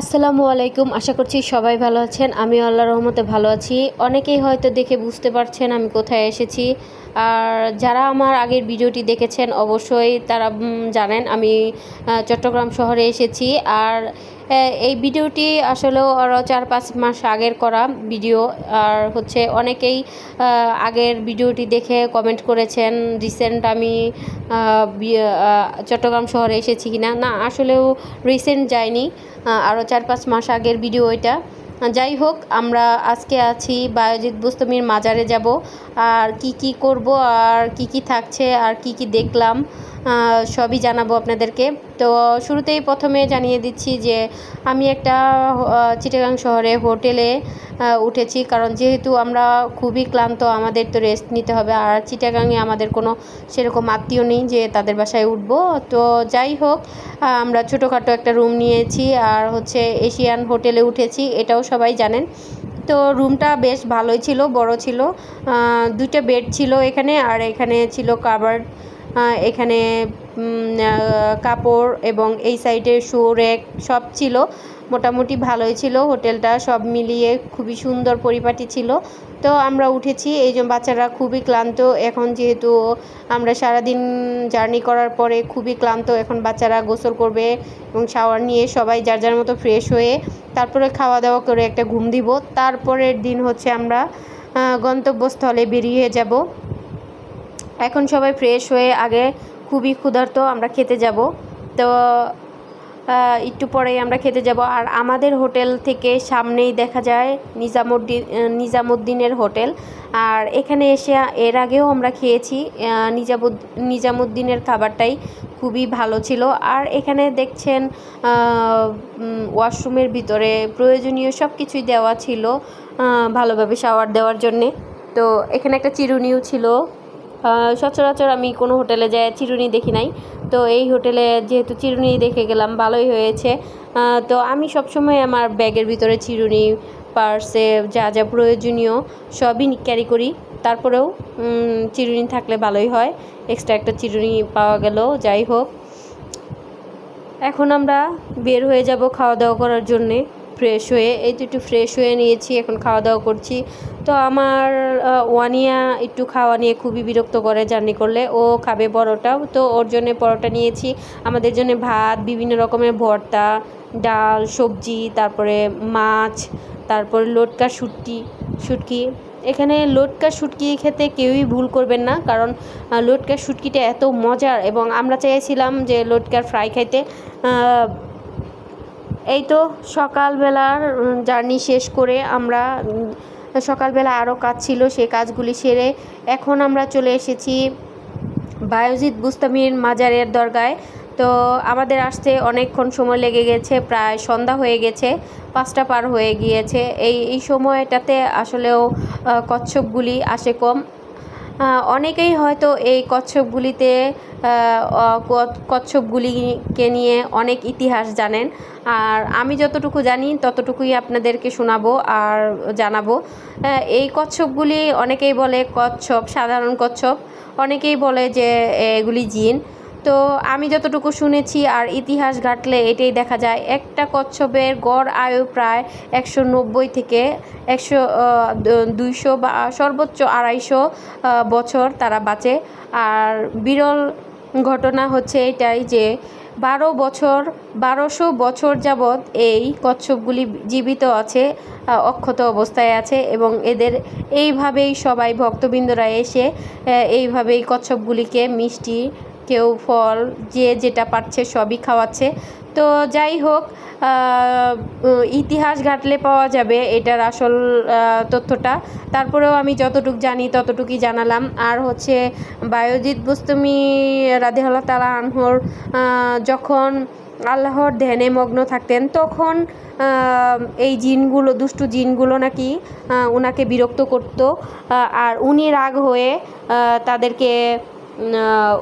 আসসালামু আলাইকুম, আশা করছি সবাই ভালো আছেন। আমি আল্লাহ রহমতে ভালো আছি। অনেকেই হয়তো দেখে বুঝতে পারছেন আমি কোথায় এসেছি। আর যারা আমার আগের ভিডিওটি দেখেছেন, অবশ্যই তারা জানেন আমি চট্টগ্রাম শহরে এসেছি। আর এই ভিডিওটি আসলেও আরও চার পাঁচ মাস আগের করা ভিডিও, আর হচ্ছে অনেকেই আগের ভিডিওটি দেখে কমেন্ট করেছেন, রিসেন্ট আমি চট্টগ্রাম শহরে এসেছি কিনা? না, আসলেও রিসেন্ট যাইনি আরও চার পাঁচ মাস আগের ভিডিও এটা। যাই হোক, আমরা আজকে আছি বায়োজিৎ বুস্তমির মাজারে যাব, আর কি কি করব, আর কি কি থাকছে, আর কি কি দেখলাম সবই জানাব আপনাদেরকে। তো শুরুতেই প্রথমে জানিয়ে দিচ্ছি যে আমি একটা চিটাগাং শহরে হোটেলে উঠেছি। কারণ যেহেতু আমরা খুবই ক্লান্ত, আমাদের তো রেস্ট নিতে হবে। আর চিটাগাংয়ে আমাদের কোনো সেরকম আত্মীয় নেই যে তাদের বাসায় উঠব। তো যাই হোক আমরা ছোটোখাটো একটা রুম নিয়েছি। আর হচ্ছে এশিয়ান হোটেলে উঠেছি। এটাও সবাই জানেন। তো রুমটা বেশ ভালোই ছিল, বড় ছিল। দুইটা বেড ছিল এখানে, আর এখানে ছিল কাবার। এখানে কাপড় এবং এই সাইডে শো র্যাক সব ছিল। মোটামুটি ভালোই ছিল। হোটেলটা সব মিলিয়ে খুবই সুন্দর পরিপাটি ছিল। তো আমরা উঠেছি। এই যে বাচ্চারা খুবই ক্লান্ত। এখন যেহেতু আমরা সারাদিন জার্নি করার পরে খুবই ক্লান্ত, এখন বাচ্চারা গোসল করবে এবং শাওয়ার নিয়ে সবাই যার যার মতো ফ্রেশ হয়ে তারপরে খাওয়া দাওয়া করে একটা ঘুম দিব। তারপরের দিন হচ্ছে আমরা গন্তব্যস্থলে বেরিয়ে যাব। এখন সবাই ফ্রেশ হয়ে আগে খুবই ক্ষুধার্ত, আমরা খেতে যাব। তো একটু পরেই আমরা খেতে যাব। আর আমাদের হোটেল থেকে সামনেই দেখা যায় নিজামুদ্দিন নিজামুদ্দিনের হোটেল। আর এখানে এসে এর আগেও আমরা খেয়েছি নিজামুদ, নিজামুদ্দিনের খাবারটাই খুবই ভালো ছিল। আর এখানে দেখছেন ওয়াশরুমের ভিতরে প্রয়োজনীয় সব কিছুই দেওয়া ছিল ভালোভাবে শাওয়ার দেওয়ার জন্যে। তো, এখানে একটা চিরুনিও ছিল। সচরাচর আমি কোনো হোটেলে যাই চিরুনি দেখি নাই। তো এই হোটেলে যেহেতু চিরুনি দেখে গেলাম, ভালোই হয়েছে। তো আমি সবসময় আমার ব্যাগের ভিতরে চিরুনি, পার্সে, যা যা প্রয়োজনীয় সবই ক্যারি করি। তারপরেও চিরুনি থাকলে ভালোই হয়। এক্সট্রা একটা চিরুনি পাওয়া গেল, যাই হোক। এখন আমরা বের হয়ে যাব খাওয়া দাওয়া করার জন্যে। ফ্রেশ হয়ে, এই তো একটু ফ্রেশ হয়ে নিয়েছি, এখন খাওয়া দাওয়া করছি। তো আমার ওয়ানিয়া একটু খাওয়া নিয়ে খুবই বিরক্ত করে জার্নি করলে। ও খাবে পরোটা, তো ওর জন্য পরোটা নিয়েছি। আমাদের জন্য ভাত, বিভিন্ন রকমের ভর্তা, ডাল, সবজি, তারপরে মাছ, তারপরে লটকা শুটকি শুটকি। এখানে লটকা শুটকি খেতে কেউই ভুল করবেন না, কারণ লটকা শুটকিটা এত মজার এবং আমরা চাইছিলাম যে লটকার ফ্রাই খাইতে। এই তো সকালবেলার জার্নি শেষ করে আমরা সকালবেলা আরও কাজ ছিল সে কাজগুলি সেরে এখন আমরা চলে এসেছি বায়োজিৎ বুস্তামির মাজারের দরগায়। তো আমাদের আসতে অনেকক্ষণ সময় লেগে গেছে, প্রায় সন্ধ্যা হয়ে গেছে, পাঁচটা পার হয়ে গিয়েছে। এই এই সময়টাতে আসলেও কচ্ছপগুলি আসে কম। অনেকেই হয়তো এই কচ্ছপগুলিতে কচ্ছপগুলিকে নিয়ে অনেক ইতিহাস জানেন। আর আমি যতটুকু জানি, ততটুকুই আপনাদেরকে শোনাবো আর জানাব। এই কচ্ছপগুলি অনেকেই বলে কচ্ছপ, সাধারণ কচ্ছপ। অনেকেই বলে যে, এগুলি জিন। তো আমি যতটুকু শুনেছি আর ইতিহাস ঘাটলে এটাই দেখা যায়, একটা কচ্ছপের গড় আয়ু প্রায় একশো নব্বই থেকে একশো দুইশো বা, সর্বোচ্চ আড়াইশো বছর তারা বাঁচে। আর বিরল ঘটনা হচ্ছে এটাই যে বারো বছর, বারোশো বছর যাবৎ এই কচ্ছপগুলি জীবিত আছে অক্ষত অবস্থায় আছে এবং এদের এইভাবেই সবাই ভক্তবৃন্দরা এসে এইভাবেই কচ্ছপগুলিকে মিষ্টি কেউ ফল, যে যেটা পারছে সবই খাওয়াচ্ছে। তো যাই হোক ইতিহাস ঘাটলে পাওয়া যাবে এটার আসল তথ্যটা। তারপরেও আমি যতটুকু জানি ততটুকুই জানালাম। আর হচ্ছে বায়োজিৎ বুস্তমি রাধেহল্লা তালা আনহর যখন আল্লাহর ধ্যানে মগ্ন থাকতেন, তখন এই জিনগুলো, দুষ্টু জিনগুলো নাকি ওনাকে বিরক্ত করত। আর উনি রাগ হয়ে তাদেরকে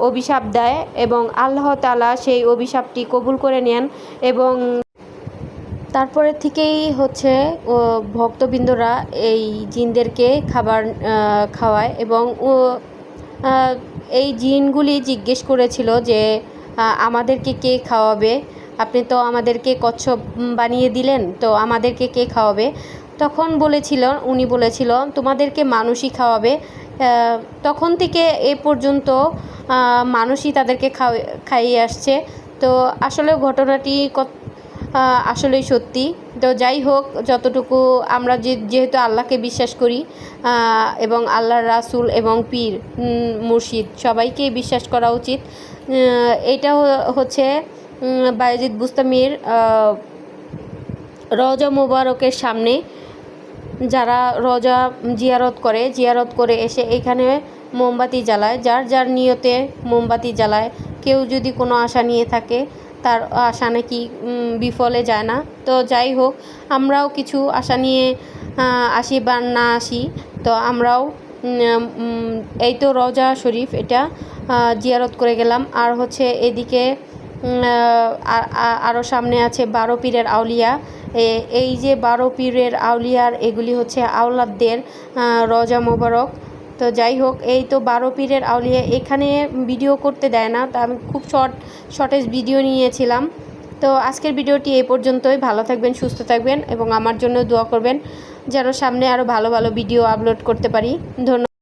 অভিশাপ দেয় এবং আল্লাহ তালা সেই অভিশাপটি কবুল করে নেন এবং তারপরে থেকেই হচ্ছে ভক্তবৃন্দরা এই জিনদেরকে খাবার খাওয়ায় এবং ও এই জিনগুলি জিজ্ঞেস করেছিল যে আমাদেরকে কে খাওয়াবে? আপনি তো আমাদেরকে কচ্ছপ বানিয়ে দিলেন, তো আমাদেরকে কে খাওয়াবে? তখন বলেছিল উনি বলেছিল তোমাদেরকে মানুষই খাওয়াবে। তখন থেকে এ পর্যন্ত মানুষই তাদেরকে খাইয়ে আসছে। তো আসলে ঘটনাটি আসলেই সত্যি। তো যাই হোক যতটুকু আমরা যে যেহেতু আল্লাহকে বিশ্বাস করি এবং আল্লাহর রাসূল এবং পীর মুর্শিদ সবাইকেই বিশ্বাস করা উচিত। এটা হচ্ছে উম, বায়েজিদ বুস্তামির রওজা মোবারকের সামনে যারা রোজা জিয়ারত করে জিয়ারত করে এসে এখানে মোমবাতি জ্বালায়, যার যার নিয়তে মোমবাতি জ্বালায়, কেউ যদি কোনো আশা নিয়ে থাকে, তার আশা নাকি বিফলে যায় না। তো যাই হোক, আমরাও কিছু আশা নিয়ে আসি বা না আসি, তো আমরাও এই তো রওজা শরীফ, এটা জিয়ারত করে গেলাম। আর হচ্ছে এদিকে আরও সামনে আছে বারো পীরের আউলিয়া। এই যে বারো পীরের আউলিয়ার, এগুলি হচ্ছে আওলাদদের রজা মোবারক। তো যাই হোক, এই তো বারো পীরের আউলিয়া। এখানে ভিডিও করতে দেয় না, তা আমি খুব শর্ট শর্টেজ ভিডিও নিয়েছিলাম। তো আজকের ভিডিওটি এই পর্যন্তই। ভালো থাকবেন, সুস্থ থাকবেন এবং আমার জন্য দোয়া করবেন, যেন সামনে আরও ভালো ভালো ভিডিও আপলোড করতে পারি। ধন্যবাদ।